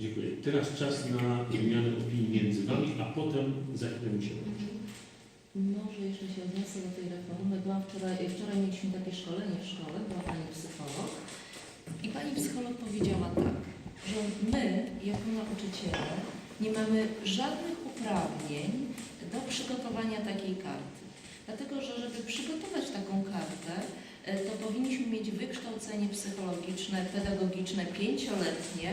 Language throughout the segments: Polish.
Dziękuję. Teraz czas na wymianę opinii między Wami, a potem za chwilę mi się Może jeszcze się odniosę do tej reformy. Byłam wczoraj, wczoraj mieliśmy takie szkolenie w szkole, była pani psycholog i pani psycholog powiedziała tak, że my jako nauczyciele nie mamy żadnych uprawnień do przygotowania takiej karty. Dlatego, że żeby przygotować taką kartę, e, to powinniśmy mieć wykształcenie psychologiczne, pedagogiczne pięcioletnie.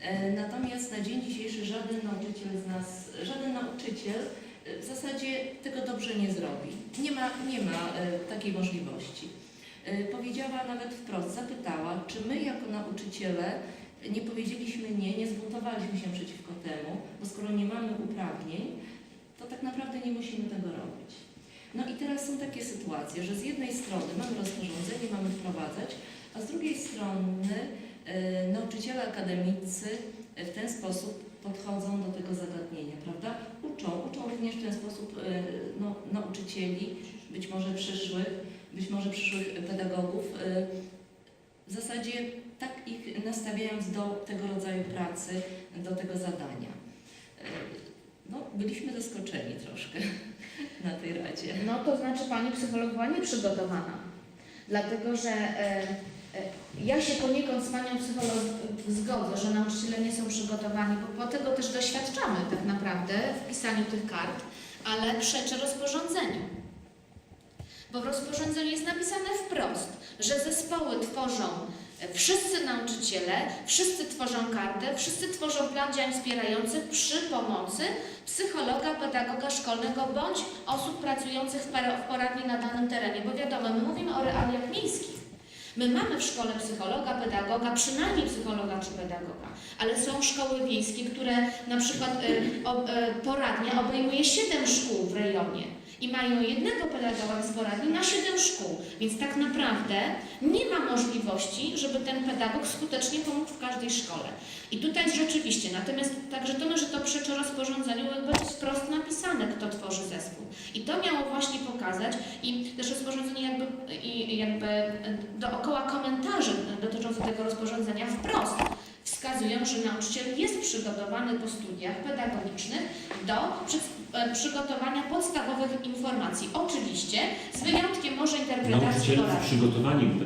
E, Natomiast na dzień dzisiejszy żaden nauczyciel z nas, żaden nauczyciel w zasadzie tego dobrze nie zrobi. Nie ma, nie ma e, takiej możliwości. E, powiedziała nawet wprost, zapytała, czy my jako nauczyciele nie powiedzieliśmy nie, nie zbuntowaliśmy się przeciwko temu, bo skoro nie mamy uprawnień, to tak naprawdę nie musimy tego robić. No i teraz są takie sytuacje, że z jednej strony mamy rozporządzenie, mamy wprowadzać, a z drugiej strony e, nauczyciele akademicy e, w ten sposób podchodzą do tego zagadnienia, prawda? Uczą, uczą również w ten sposób e, no, nauczycieli, być może przyszłych, być może przyszłych pedagogów, e, w zasadzie tak ich nastawiając do tego rodzaju pracy, do tego zadania. E, No, byliśmy zaskoczeni troszkę na tej radzie. No to znaczy Pani psycholog była nieprzygotowana. Dlatego, że e, e, ja się poniekąd z Panią psycholog zgodzę, że nauczyciele nie są przygotowani, bo tego też doświadczamy tak naprawdę w pisaniu tych kart, ale przeczę rozporządzeniu. Bo w rozporządzeniu jest napisane wprost, że zespoły tworzą e, wszyscy nauczyciele, wszyscy tworzą kartę, wszyscy tworzą plan działań wspierających przy pomocy psychologa, pedagoga szkolnego bądź osób pracujących w poradni na danym terenie. Bo wiadomo, my mówimy o realiach miejskich. My mamy w szkole psychologa, pedagoga, przynajmniej psychologa czy pedagoga, ale są szkoły wiejskie, które na przykład e, e, poradnia obejmuje 7 szkół w rejonie i mają jednego pedagoga z poradni na 7 szkół, więc tak naprawdę nie ma możliwości, żeby ten pedagog skutecznie pomógł w każdej szkole. I tutaj rzeczywiście, natomiast także to, że to przeczy rozporządzeniu, jakby wprost napisane, kto tworzy zespół. I to miało właśnie pokazać i też rozporządzenie jakby, i jakby dookoła komentarzy dotyczących tego rozporządzenia wprost wskazują, że nauczyciel jest przygotowany po studiach pedagogicznych do e, przygotowania podstawowych informacji. Oczywiście z wyjątkiem może interpretacji Nauczyciele przygotowaniem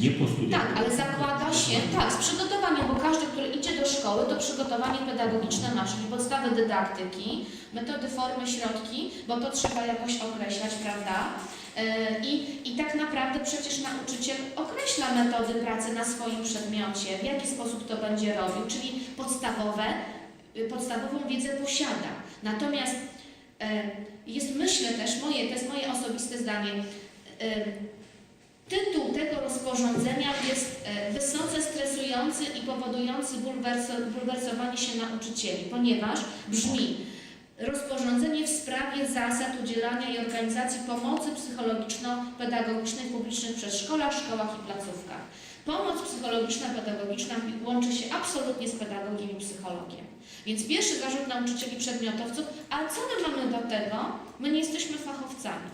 nie po studiach. Tak, ale zakłada się, tak, z przygotowaniem, bo każdy, który idzie do szkoły, to przygotowanie pedagogiczne ma, czyli podstawy dydaktyki, metody, formy, środki, bo to trzeba jakoś określać, prawda? E, I, I tak naprawdę przecież nauczyciel określa metody pracy na swoim przedmiocie, w jaki sposób to będzie robił, czyli podstawowe, y, podstawową wiedzę posiada. Natomiast e, jest, myślę też, moje, to jest moje osobiste zdanie, e, Tytuł tego rozporządzenia jest e, wysoce stresujący i powodujący bulwerso- bulwersowanie się nauczycieli, ponieważ brzmi rozporządzenie w sprawie zasad udzielania i organizacji pomocy psychologiczno-pedagogicznej w publicznych przedszkolach, szkołach i placówkach. Pomoc psychologiczna, pedagogiczna łączy się absolutnie z pedagogiem i psychologiem. Więc pierwszy zarzut nauczycieli przedmiotowców, a co my mamy do tego? My nie jesteśmy fachowcami.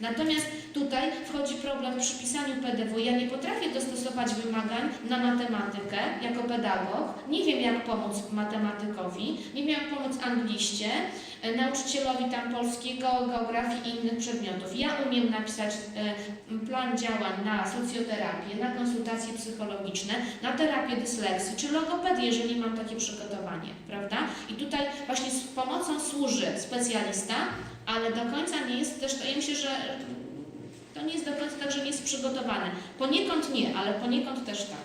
Natomiast tutaj wchodzi problem przy pisaniu PDW. Ja nie potrafię dostosować wymagań na matematykę jako pedagog. Nie wiem, jak pomóc matematykowi, nie wiem, jak pomóc angliście, e, nauczycielowi tam polskiego, geografii i innych przedmiotów. Ja umiem napisać e, plan działań na socjoterapię, na konsultacje psychologiczne, na terapię dysleksji czy logopedię, jeżeli mam takie przygotowanie, prawda? I tutaj właśnie z pomocą służy specjalista, ale do końca nie jest też, to ja myślę, że to nie jest do końca tak, że nie jest przygotowany. Poniekąd nie, ale poniekąd też tak.